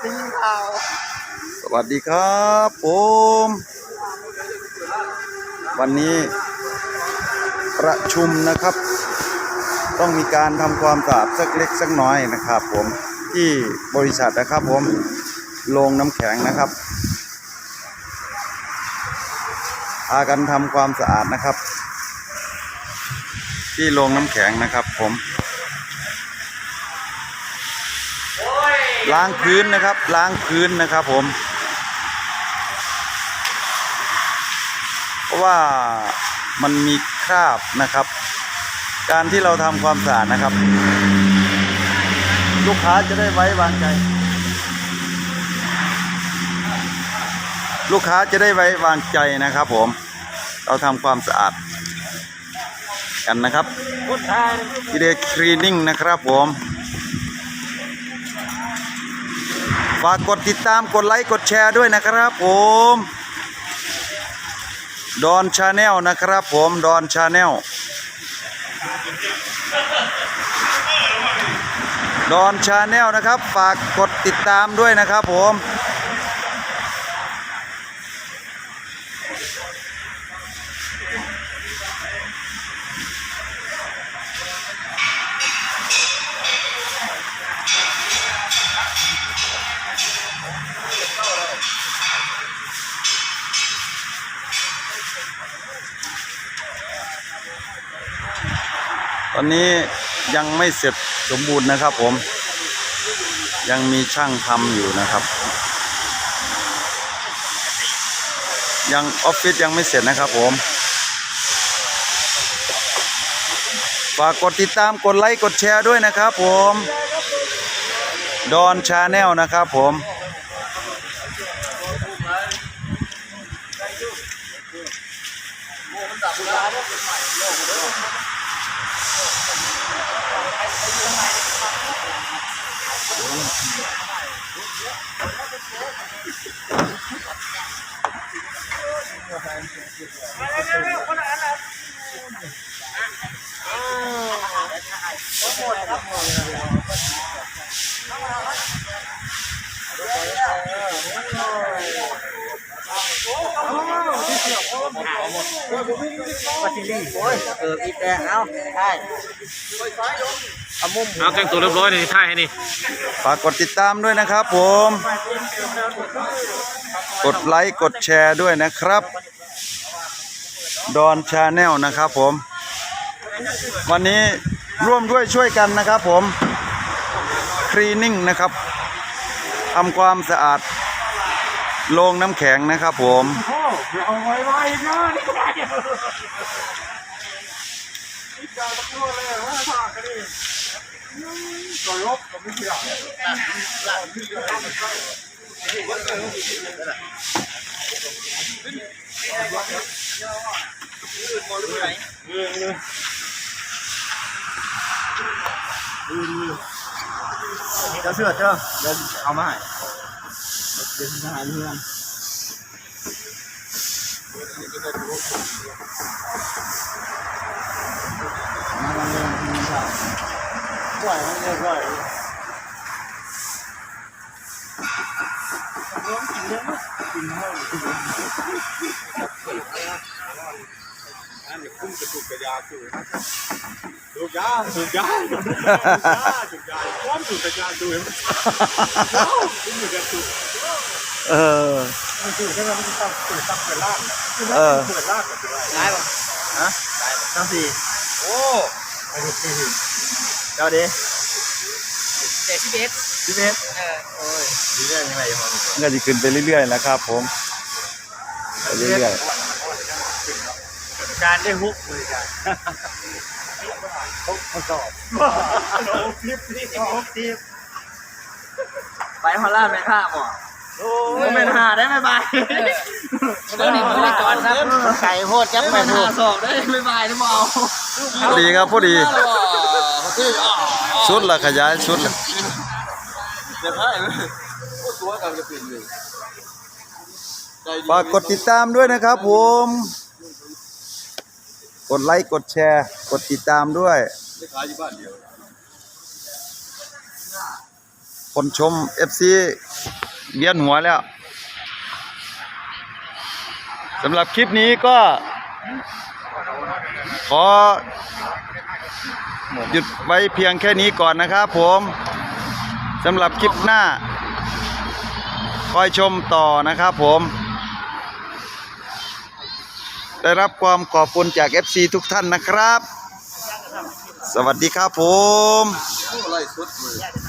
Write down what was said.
ได้ยินข่าสวัสดีครับผมวันนี้ประชุมนะครับ ต้องมีการทำความสะอาดสักเล็กสักน้อยนะครับ ผมที่บริษัทนะครับ ผมโรงน้ำแข็งนะครับพากันทำความสะอาดนะครับ ที่โรงน้ำแข็งนะครับ ผม ล้างพื้นนะครับ ล้างพื้นนะครับผม เพราะว่ามันมีคราบนะครับ การที่เราทำความสะอาดนะครับ ลูกค้าจะได้ไว้วางใจ ลูกค้าจะได้ไว้วางใจนะครับ ผม เราทำความสะอาดกันนะครับคนไทยทีเดคลีนิ่งนะครับผม ฝากกดติดตามกดไลค์กดแชร์ด้วยนะครับผมดอนชาแนลนะครับผมดอนชาแนลดอนชาแนลนะครับ ฝากกดติดตามด้วยนะครับผม อนนี้ยังไม่เสร็จสมบูรณ์นะครับผม ยังมีช่างทำอยู่นะครับ ยังออฟฟิศยังไม่เสร็จนะครับผมฝากกดติดตามกดไลค์กดแชร์ด้วยนะครับผม ดอนชาแนลนะครับผม วัชิลี่โอ้ยเอออีแต่เอาใช่ เอามุมเอาแต่งตัวเรียบร้อยนี่ถ่ายให้นี่ฝากกดติดตามด้วยนะครับผม กดไลค์กดแชร์ด้วยนะครับ ดอนชาแนลนะครับผม วันนี้ร่วมด้วยช่วยกันนะครับผม คลีนิ่งนะครับทำความสะอาดโรงน้ำแข็งนะครับผมโอ้เอาไว้ไว้นะนี่ก็ได้ นี่การตะกั่วเลยว่าฝากกันดิต่อยบกับ ปล่อยมันเลยปล่อยร้องกินเยอะมากกินเท่ากินเยอะอันนี้คุ้มจะถูกกระยาสูดถูกยาถูกยาถูกยาถูกยาความถูกกระยาดูเห็นไหมคุ้มอยู่กันถูกเออมันถูกได้ไหมมันต้องถูกตั้งเปิดล่างเออเปิดล่างแบบได้ป่ะฮะตั้งสี่โอ้ไปดูสี่ เจ้าดิเจ็ดสิบเอ็ดพี่เพชรโอ้ยดีได้ยังไงพอมันก็จะขึ้นไปเรื่อยๆนะครับผมไปเรื่อยการได้ฮุกบริการฮุกทดสอบฮุกทิปนี่ฮุกทิปไปฮอลลาดไหมข้าหมอโอ้ยเป็นหาได้ไหมบายเรื่องนี้ผมไม่จอดครับไก่โพดจับไปพูดสอบได้ไม่บายนะบเอาๆพอดีครับพอดี ชุดละขยายชุดละเดี๋ยวให้ตัวกับจะปิดอยู่ฝากกดติดตามด้วยนะครับผม กดไลค์ กดแชร์ กดติดตามด้วยไม่ขายอยู่บ้านเดียวผคนชม FC เวียนหัวแล้วสำหรับคลิปนี้ก็ ขอ หยุดไว้เพียงแค่นี้ก่อนนะครับผมสำหรับคลิปหน้า คอยชมต่อนะครับผม ได้รับความขอบคุณจาก FC ทุกท่านนะครับ สวัสดีครับผม